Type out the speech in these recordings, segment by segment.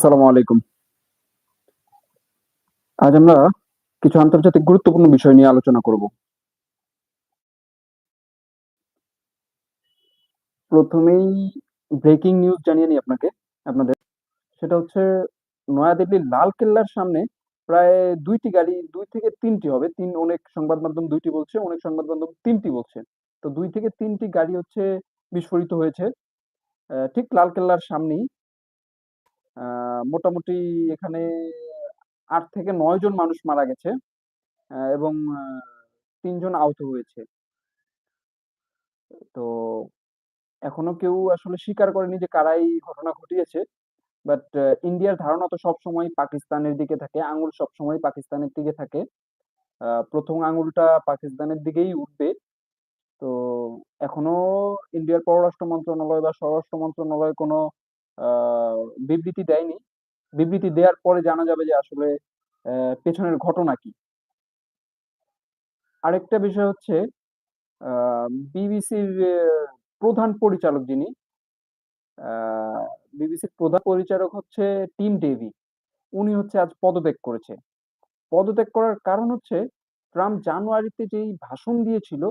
আসসালামু আলাইকুম। আজ আমরা কিছু আন্তর্জাতিক গুরুত্বপূর্ণ বিষয় নিয়ে আলোচনা করব। প্রথমেই ব্রেকিং নিউজ জানিয়ে নিই আপনাকে আপনাদের। সেটা হচ্ছে নয়াদিল্লির লালকেল্লার সামনে প্রায় দুইটি গাড়ি দুই থেকে তিনটি হবে। তিন অনেক সংবাদ মাধ্যম দুইটি বলছে, অনেক সংবাদ মাধ্যম ৩ টি বলছে। তো দুই থেকে তিনটি গাড়ি হচ্ছে বিস্ফোরিত হয়েছে। ঠিক লালকেল্লার সামনেই। মোটামুটি এখানে আট থেকে ৯ জন মানুষ মারা গেছে। এবং ৩ আহত হয়েছে। তো এখনও কেউ আসলে স্বীকার করেনি যে কারাই ঘটনা ঘটিয়েছে। বাট ইন্ডিয়ার ধারণা তো সবসময় পাকিস্তানের দিকে থাকে। আঙুল সবসময় পাকিস্তানের দিকে থাকে। ১ম আঙুলটা পাকিস্তানের দিকেই উঠবে। তো এখনও ইন্ডিয়ার পররাষ্ট্র মন্ত্রণালয় বা স্বরাষ্ট্র মন্ত্রণালয় কোনো বিবৃতি দেয়নি। বিবৃতি দেওয়ার পরে জানা যাবে যে আসলে পেছনের ঘটনা কি। আরেকটা বিষয় হচ্ছে বিবিসির প্রধান পরিচালক যিনি বিবিসির প্রধান পরিচালক হচ্ছে টিম ডেভি। উনি হচ্ছে আজ পদত্যাগ করেছে। পদত্যাগ করার কারণ হচ্ছে ট্রাম্প জানুয়ারিতে যেই ভাষণ দিয়েছিল,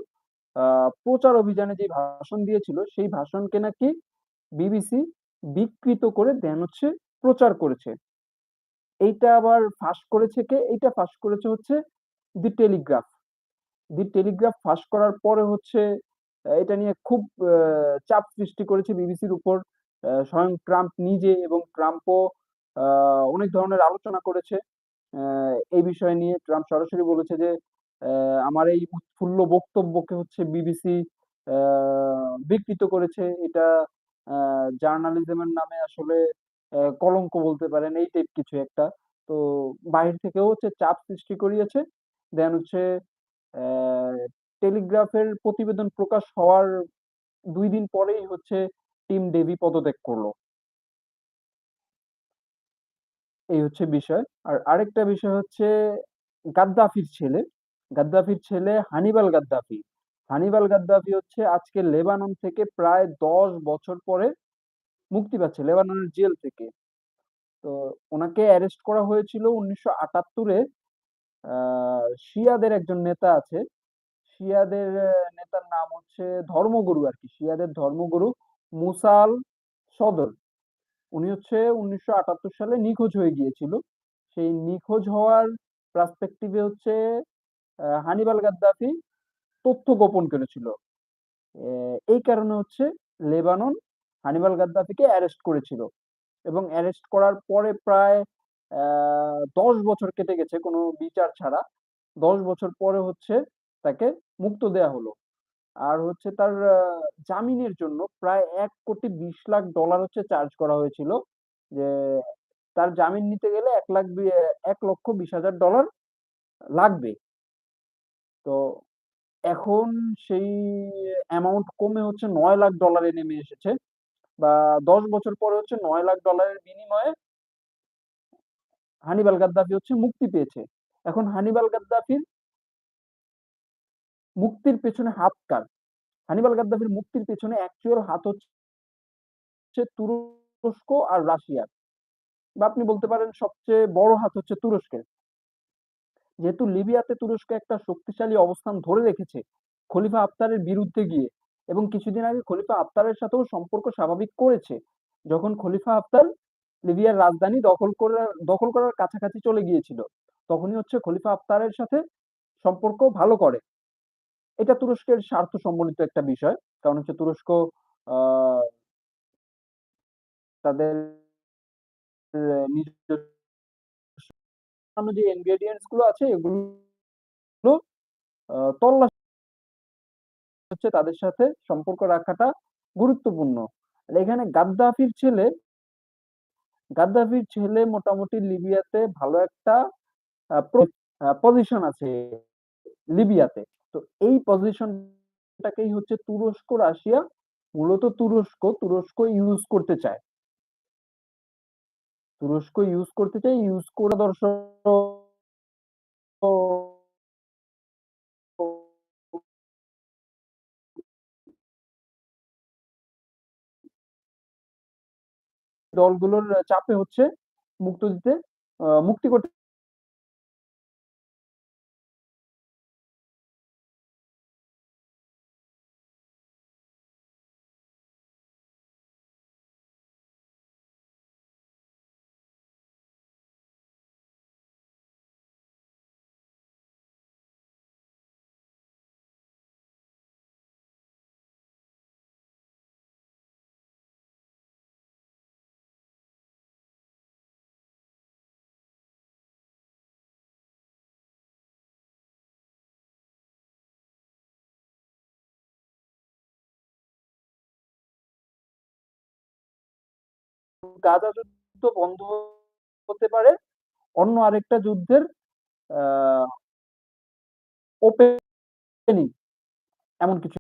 প্রচার অভিযানে যে ভাষণ দিয়েছিল, সেই ভাষণকে নাকি বিবিসি বিকৃত করে দেন হচ্ছে প্রচার করেছে। এইটা আবার ফাঁস করেছে কে? এইটা ফাঁস করেছে হচ্ছে দি টেলিগ্রাফ। দি টেলিগ্রাফ ফাঁস করার পরে হচ্ছে এটা নিয়ে খুব চাপ সৃষ্টি করেছে বিবিসির উপর। স্বয়ং ট্রাম্প নিজে এবং ট্রাম্পও অনেক ধরনের আলোচনা করেছে। এই বিষয় নিয়ে ট্রাম্প সরাসরি বলেছে যে, আমার এই উৎফুল্ল বক্তব্যকে হচ্ছে বিবিসি বিকৃত করেছে। এটা আ জার্নালিজম এর নামে আসলে কলঙ্ক বলতে পারেন, এই টাইপ কিছু একটা। তো বাহির থেকেও হচ্ছে চাপ সৃষ্টি করিয়েছে। দেন হচ্ছে টেলিগ্রাফের প্রতিবেদন প্রকাশ হওয়ার দুই দিন পরেই হচ্ছে টিম ডেভি পদত্যাগ করল এই হচ্ছে বিষয়। আর আরেকটা বিষয় হচ্ছে গাদ্দাফির ছেলে। গাদ্দাফির ছেলে হানিবাল গাদ্দাফি। হানিবাল গাদ্দাফি হচ্ছে আজকে লেবানন থেকে প্রায় ১০ বছর পরে মুক্তি পাচ্ছে, লেবাননের জেল থেকে। তো ওনাকে অ্যারেস্ট করা হয়েছিল ১৯৭৮ এ আ শিয়াদের একজন নেতা আছে। শিয়াদের নেতার নাম হচ্ছে ধর্মগুরু আর কি, শিয়াদের ধর্মগুরু মুসাল সদর। উনি হচ্ছে ১৯৭৮ সালে নিখোঁজ হয়ে গিয়েছিল। সেই নিখোঁজ হওয়ার পার্সপেক্টিভ হচ্ছে হানিবাল গাদ্দাফি তথ্য গোপন করেছিল। এই কারণে হচ্ছে লেবানন হানিবাল গাদ্দাফিকে অ্যারেস্ট করেছিল। এবং অ্যারেস্ট করার পরে প্রায় ১০ বছর কেটে গেছে কোনো বিচার ছাড়া। ১০ বছর পরে হচ্ছে তাকে মুক্ত দেয়া হলো। আর হচ্ছে তার জামিনের জন্য প্রায় $১,২০,০০,০০০ হচ্ছে চার্জ করা হয়েছিল। যে তার জামিন নিতে গেলে এক লাখ এক লক্ষ বিশ হাজার ডলার লাগবে। তো এখন সেই অ্যামাউন্ট কমে হচ্ছে $৯,০০,০০০ এ নেমে এসেছে। বা ১০ বছর পরে হচ্ছে নয় লাখ ডলারের বিনিময়ে হানিবাল গাদ্দাফি হচ্ছে মুক্তি পেয়েছে। এখন হানিবাল গাদ্দাফির মুক্তির পেছনে হাত কার? হানিবাল গাদ্দাফির মুক্তির পেছনে অ্যাকচুয়াল হাত হচ্ছে তুরস্ক আর রাশিয়ার। বা আপনি বলতে পারেন সবচেয়ে বড় হাত হচ্ছে তুরস্কের। যেহেতু লিবিয়াতে তুরস্ক একটা শক্তিশালী অবস্থান ধরে রেখেছে খলিফা আফতারের বিরুদ্ধে গিয়ে এবং কিছুদিন আগে খলিফা আফতারের সাথেও সম্পর্ক স্বাভাবিক করেছে। যখন খলিফা আফতার লিবিয়ার রাজধানী দখল করার দখল করার কাছাকাছি চলে গিয়েছিল। তখনই হচ্ছে খলিফা আফতারের সাথে সম্পর্ক ভালো করে। এটা তুরস্কের স্বার্থ সম্বলিত একটা বিষয়। কারণ হচ্ছে তুরস্ক তাদের নিজস্ব যে ingredients গুলো আছে এগুলো তল্লাশি হচ্ছে তাদের সাথে সম্পর্ক রাখাটা গুরুত্বপূর্ণ। এখানে গাদ্দাফির ছেলে গাদ্দাফির ছেলে মোটামুটি লিবিয়াতে ভালো একটা পজিশন আছে লিবিয়াতে। তো এই পজিশনটাকেই হচ্ছে তুরস্ক, রাশিয়া মূলত তুরস্ক, তুরস্ক ইউজ করতে চায়। তুরস্ক ইউজ করতে চাই ইউজ করে দর্শক দলগুলোর চাপে হচ্ছে মুক্ত দিতে মুক্তি করতে গাজা যুদ্ধ বন্ধ হতে পারে। অন্য আরেকটা যুদ্ধের আহ ওপেনিং এমন কিছু